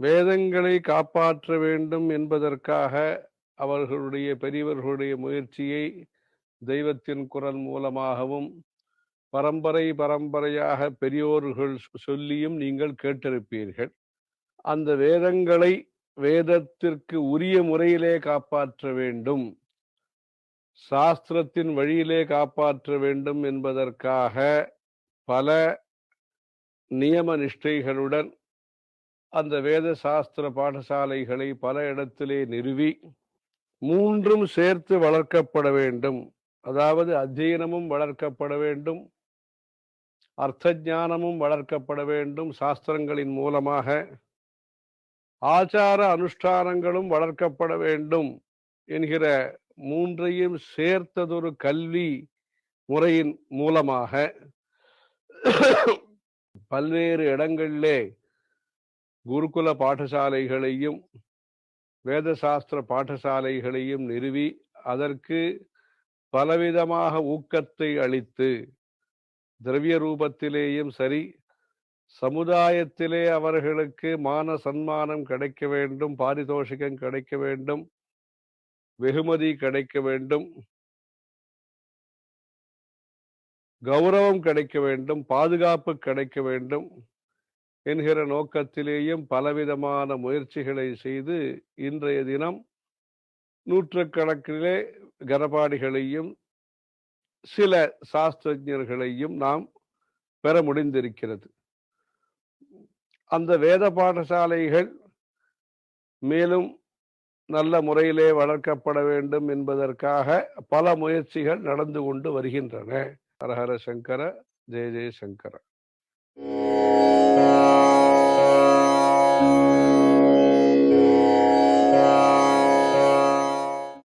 வேதங்களை காப்பாற்ற வேண்டும் என்பதற்காக அவர்களுடைய பெரியவர்களுடைய முயற்சியை தெய்வத்தின் குரல் மூலமாகவும் பரம்பரை பரம்பரையாக பெரியோர்கள் சொல்லியும் நீங்கள் கேட்டிருப்பீர்கள். அந்த வேதங்களை வேதத்திற்கு உரிய முறையிலே காப்பாற்ற வேண்டும். சாஸ்திரத்தின் வழியிலே காப்பாற்ற வேண்டும் என்பதற்காக பல நியம நிஷ்டைகளுடன் அந்த வேத சாஸ்திர பாடசாலைகளை பல இடத்திலே நிறுவி மூன்றும் சேர்த்து வளர்க்கப்பட வேண்டும். அதாவது அத்தியனமும் வளர்க்கப்பட வேண்டும். அர்த்த ஞானமும் வளர்க்கப்பட வேண்டும் சாஸ்திரங்களின் மூலமாக. ஆச்சார அனுஷ்டானங்களும் வளர்க்கப்பட வேண்டும் என்கிற மூன்றையும் சேர்த்ததொரு கல்வி முறையின் மூலமாக. பல்வேறு இடங்களிலே குருகுல பாடசாலைகளையும் வேத சாஸ்திர பாடசாலைகளையும் நிறுவி அதற்கு பலவிதமாக ஊக்கத்தை அளித்து திரவிய ரூபத்திலேயும் சரி சமுதாயத்திலே அவர்களுக்கு மான சன்மானம் கிடைக்க வேண்டும் பாரிதோஷிகம் கிடைக்க வேண்டும் வெகுமதி கிடைக்க வேண்டும் கௌரவம் கிடைக்க வேண்டும் பாதுகாப்பு கிடைக்க வேண்டும். என்கிற நோக்கத்திலேயும் பலவிதமான முயற்சிகளை செய்து இன்றைய தினம் நூற்றுக்கணக்கிலே கனபாடிகளையும் சில சாஸ்திரஜர்களையும் நாம் பெற முடிந்திருக்கிறது. அந்த வேத பாடசாலைகள் மேலும் நல்ல முறையிலே வளர்க்கப்பட வேண்டும் என்பதற்காக பல முயற்சிகள் நடந்து கொண்டு வருகின்றன. ஹரஹர சங்கர ஜெய ஜெய சங்கர.